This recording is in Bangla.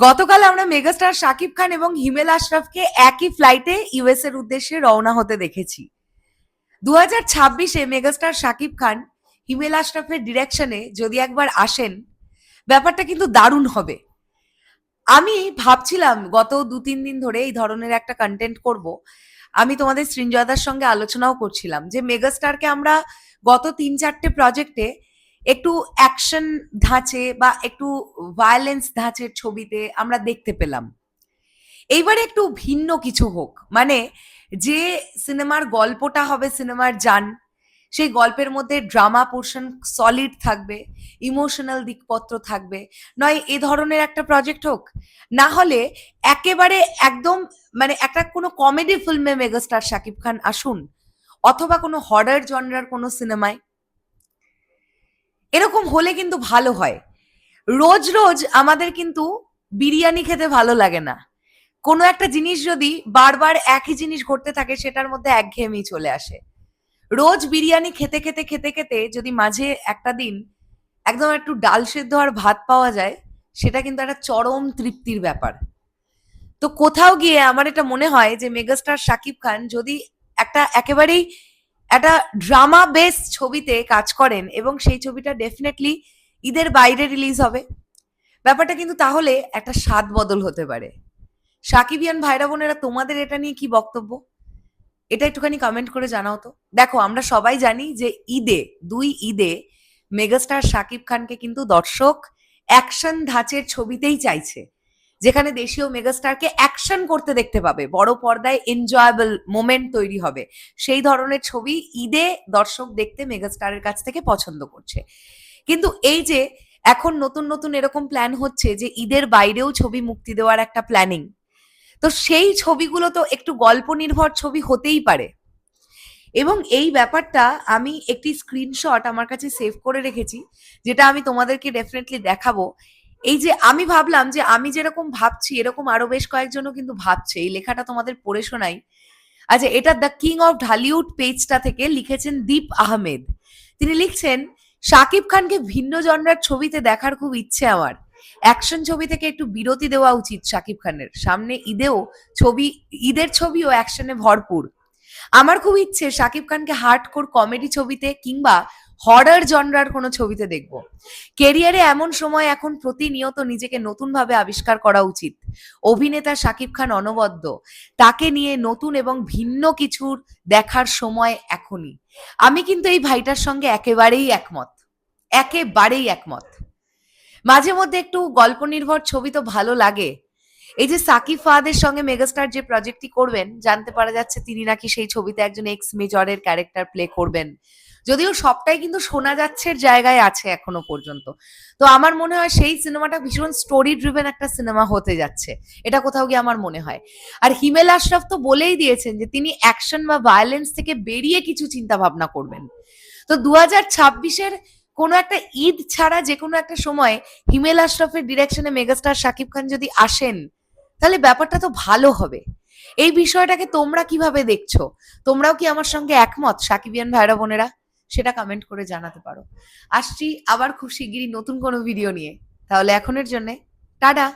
গতকাল আমরা মেগাস্টার শাকিব খান এবং হিমেল আশরাফকে একই ফ্লাইটে ইউএস এর উদ্দেশ্যে রওনা হতে দেখেছি। দু হাজার ছাব্বিশে মেগাস্টার শাকিব খান হিমেল আশরাফের ডিরেকশনে যদি একবার আসেন, ব্যাপারটা কিন্তু দারুণ হবে। আমি ভাবছিলাম গত দু তিন দিন ধরে এই ধরনের একটা কন্টেন্ট করব। আমি তোমাদের সৃঞ্জয়দার সঙ্গে আলোচনাও করছিলাম যে মেগাস্টারকে আমরা গত তিন চারটে প্রজেক্টে একটু অ্যাকশন ধাঁচে বা একটু ভায়োলেন্স ধাঁচের ছবিতে আমরা দেখতে পেলাম। এইবারে একটু ভিন্ন কিছু হোক। মানে যে সিনেমার গল্পটা হবে সিনেমার জান সেই গল্পের মধ্যে ড্রামা পোর্শন সলিড থাকবে ইমোশনাল দিকপত্র থাকবে। নয়, এ ধরনের একটা প্রজেক্ট হোক। না হলে একেবারে একদম মানে একটা কোনো কমেডি ফিল্মে মেগাস্টার শাকিব খান আসুন, অথবা কোনো হরার জনরার কোনো সিনেমায় এরকম হলে কিন্তু ভালো হয়। রোজ রোজ আমাদের কিন্তু বিরিয়ানি খেতে ভালো লাগে না। কোনো একটা জিনিস যদি বারবার একই জিনিস ঘটতে থাকে, সেটার মধ্যে একঘেয়েমি চলে আসে। রোজ বিরিয়ানি খেতে খেতে খেতে খেতে যদি মাঝে একটা দিন একদম একটু ডাল সেদ্ধ আর ভাত পাওয়া যায়, সেটা কিন্তু একটা চরম তৃপ্তির ব্যাপার। তো কোথাও গিয়ে আমার এটা মনে হয় যে মেগাস্টার শাকিব খান যদি একটা একেবারেই একটা ড্রামা বেস ছবিতে কাজ করেন এবং সেই ছবিটা ডেফিনেটলি ঈদের বাইরে রিলিজ হবে। ব্যাপারটা কিন্তু তাহলে একটা স্বাদ বদল হতে পারে। সাকিবিয়ান ভাইরা, বোনেরা, তোমাদের এটা নিয়ে কি বক্তব্য? এটা একটুখানি কমেন্ট করে জানাও তো। দেখো, আমরা সবাই জানি যে ঈদে, দুই ঈদে মেগাস্টার শাকিব খানকে কিন্তু দর্শক অ্যাকশন ধাঁচের ছবিতেই চাইছে। যেখানে দেশীয় মেগাস্টারকে অ্যাকশন করতে দেখতে পাবে। বড় পর্দায় এনজয়েবল মোমেন্ট তৈরি হবে। সেই ধরনের ছবি ঈদে দর্শক দেখতে মেগাস্টারের কাছ থেকে পছন্দ করছে। কিন্তু এই যে এখন নতুন নতুন এরকম প্ল্যান হচ্ছে যে ঈদের বাইরেও ছবি মুক্তি দেওয়ার একটা প্ল্যানিং তো সেই ছবিগুলো তো একটু গল্প নির্ভর ছবি হতেই পারে। এবং এই ব্যাপারটা আমি একটি স্ক্রিনশট আমার কাছে সেভ করে রেখেছি, যেটা আমি তোমাদেরকে ডেফিনেটলি দেখাবো। এই যে আমি ভাবলাম যে আমি যেরকম ভাবছি, এরকম আরও বেশ কয়েকজনও কিন্তু ভাবছে। এই লেখাটা তোমাদের পড়ে শোনাই। আচ্ছা এটা দ্য কিং অফ ঢালিউড পেজটা থেকে লিখেছেন দীপ আহমেদ। তিনি লিখছেন, শাকিব খানকে ভিন্ন জনরার ছবিতে দেখার খুব ইচ্ছে আমার। অ্যাকশন ছবি থেকে একটু বিরতি দেওয়া উচিত শাকিব খানের। সামনে ঈদেও ছবি, ঈদের ছবিও অ্যাকশনে ভরপুর। আমার খুব ইচ্ছে শাকিব খানকে হার্ডকোর কমেডি ছবিতে কিংবা হরার জনরার কোনো ছবিতে দেখব। কেরিয়ারে এমন সময় এখন প্রতিনিয়ত নিজেকে নতুনভাবে আবিষ্কার করা উচিত। অভিনেতা শাকিব খান অনবদ্য। তাকে নিয়ে নতুন এবং ভিন্ন কিছুর দেখার সময় এখনই। আমি কিন্তু এই ভাইটার সঙ্গে একেবারেই একমত। একেবারেই একমত। মাঝে মধ্যে একটু গল্প নির্ভর ছবি তো ভালো লাগে। এই যে সাকিব ফাহাদের সঙ্গে মেগাস্টার যে প্রজেক্টটি করবেন, জানতে পারা যাচ্ছে তিনি নাকি সেই ছবিতে একজন এক্স মেজরের ক্যারেক্টার প্লে করবেন। যদিও সবটাই কিন্তু শোনা যাচ্ছে জায়গায় আছে এখনও পর্যন্ত। তো আমার মনে হয় সেই সিনেমাটা ভীষণ স্টোরি ড্রিভেন একটা সিনেমা হতে যাচ্ছে। এটা কোথাও গিয়ে আমার মনে হয়। আর হিমেল আশরাফ তো বলেই দিয়েছেন যে তিনি অ্যাকশন বা ভায়োলেন্স থেকে বেরিয়ে কিছু চিন্তা ভাবনা করবেন। তো দু হাজার ছাব্বিশের কোনো একটা ঈদ ছাড়া যে কোনো একটা সময় হিমেল আশরাফের ডিরেকশনে মেগাস্টার শাকিব খান যদি আসেন তাহলে ব্যাপারটা তো ভালো হবে। এই বিষয়টাকে তোমরা কীভাবে দেখছ? তোমরাও কি আমার সঙ্গে একমত, সাকিবিয়ান ভাইরা বোনেরা? সেটা কমেন্ট করে জানাতে পারো। আসছি আবার খুব শিগগিরই নতুন কোনো ভিডিও নিয়ে। তাহলে এখনের জন্যে, টাটা!